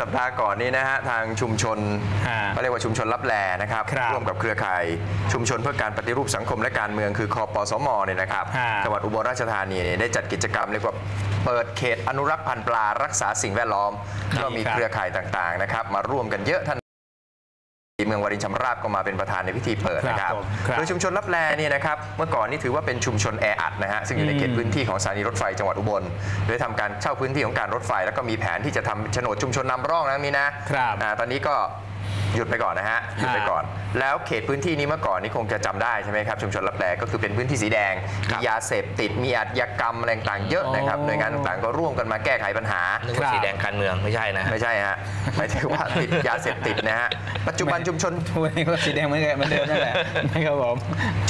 สัปดาห์ก่อนนี้นะฮะทางชุมชนฮะเขาเรียกว่าชุมชนรับแลนะครับครับร่วมกับเครือข่ายชุมชนเพื่อการปฏิรูปสังคมและการเมืองคือคอปสมเนี่ยนะครับฮะจังหวัดอุบลราชธานีเนี่ยได้จัดกิจกรรมเรียกว่าเปิดเขตอนุรักษ์พันธุ์ปลารักษาสิ่งแวดล้อมครับก็มีครับเครือข่ายต่างๆนะครับมาร่วมกันเยอะท่าน เมืองวารินชำราบก็มาเป็นประธานในพิธีเปิดนะครับครับผมครับ โดยชุมชนรับแลเนี่ยนะครับเมื่อก่อนนี่ถือว่าเป็นชุมชนแออัดนะฮะซึ่งอยู่ในเขตอืมพื้นที่ของสถานีรถไฟจังหวัดอุบลโดยทำการเช่าพื้นที่ของการรถไฟ แล้วก็มีแผนที่จะทำโฉนดชุมชนนำร่องนะมีนะครับอ่าตอนนี้ก็ หยุดไปก่อนนะฮะหยุดไปก่อน แล้วเขตพื้นที่นี้เมื่อก่อนนี่คงจะจำได้ใช่ไหมครับชุมชนรับแลก็คือเป็นพื้นที่สีแดงมียาเสพติดมีอาชญากรรมอะไรต่างๆเยอะนะครับอ๋อหน่วยงานต่างๆก็ร่วมกันมาแก้ไขปัญหานึกว่าครับสีแดงการเมืองไม่ใช่นะไม่ใช่ฮะหมายถึงว่าติดยาเสพติดนะฮะปัจจุบันชุมชนวันนี้ก็สีแดงเหมือนกันเหมือนเดิมนั่นแหละนะครับผม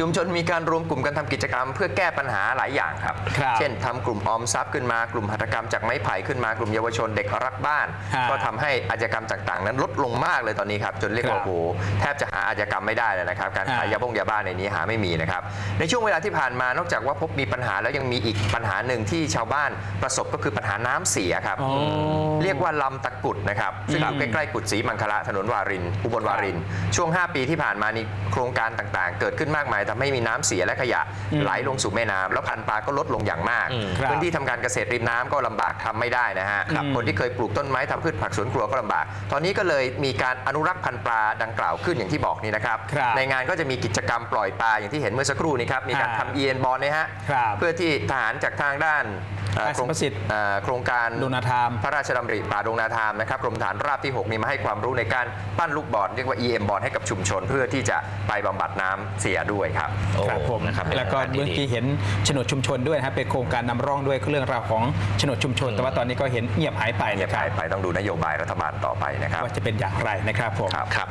ชุมชนมีการรวมกลุ่มกันทำกิจกรรม เพื่อแก้ปัญหาหลายอย่างครับครับเช่นทำกลุ่มออมทรัพย์ขึ้นมากลุ่มหัตถกรรมจากไม้ไผ่ขึ้นมากลุ่มเยาวชนเด็กรักบ้านฮะก็ทำให้อาชญากรรมต่างๆ นั้นลดลงมากเลยตอนนี้ครับจนเรียกว่าครับโอ้โหแทบจะหาอาชญากรรมไม่ได้เลยนะครับการขายฮะยาบ้งยาบ้าในนี้หาไม่มีนะครับในช่วงเวลาที่ผ่านมานอกจากว่าพบมีปัญหาแล้วยังมีอีกปัญหาหนึ่งที่ชาวบ้านประสบก็คือปัญหาน้ำเสียครับอ๋อเรียกว่าลำตะกุดนะครับซึ่งอยู่อืมใกล้ๆกุดศรีมังคละถนนวารินอุบลวาริน ช่วง 5 ปีที่ผ่านมานี่โครงการต่างๆ เกิดขึ้นมากมายทำให้มีน้ำเสียและขยะอืมไหลลงสู่แม่น้ำแล้วพันธุ์ปลาก็ลดลงอย่างมากอืมครับพื้นที่ทำการเกษตรริมน้ำก็ลำบากทำไม่ได้นะฮะครับคนที่เคยปลูกต้นไม้ทำพืชผักสวนครัวก็ลำบาก ตอนนี้ก็เลยมีการอนุรักษ์พันธุ์ปลาดังกล่าวขึ้นอย่างที่บอกนี่นะครับครับในงานก็จะมีกิจกรรมปล่อยปลาอย่างที่เห็นเมื่อสักครู่นี้ครับมีการอ่าทำเอียนบอลนะฮะครับ เพื่อที่ทหารจากทางด้าน เอ่ออาสมประสิทธิ์เอ่อโครงการดงนาธรรมพระราชดำริป่าดงนาธามนะครับกรมฐานราบที่6นี้มาให้ความรู้ในการปั้นลูกบอลเรียกว่า EM บอลให้กับชุมชน เพื่อที่จะไปบำบัดน้ำเสียด้วยครับ โอ้ครับผมนะครับเป็นแล้วก็โครงารเมื่อดีๆกี้เห็นโฉนดชุมชนด้วยนะครับเป็นโครงการนำร่องด้วยเรื่องราวของโฉนดชุมชน แต่ว่าตอนนี้ก็เห็นเงียบหายไปเงียบนะคหารับยไปต้องดูนโยบายรัฐบาลต่อไปนะครับ ว่าจะเป็นอย่างไรนะครับผม ครับครับ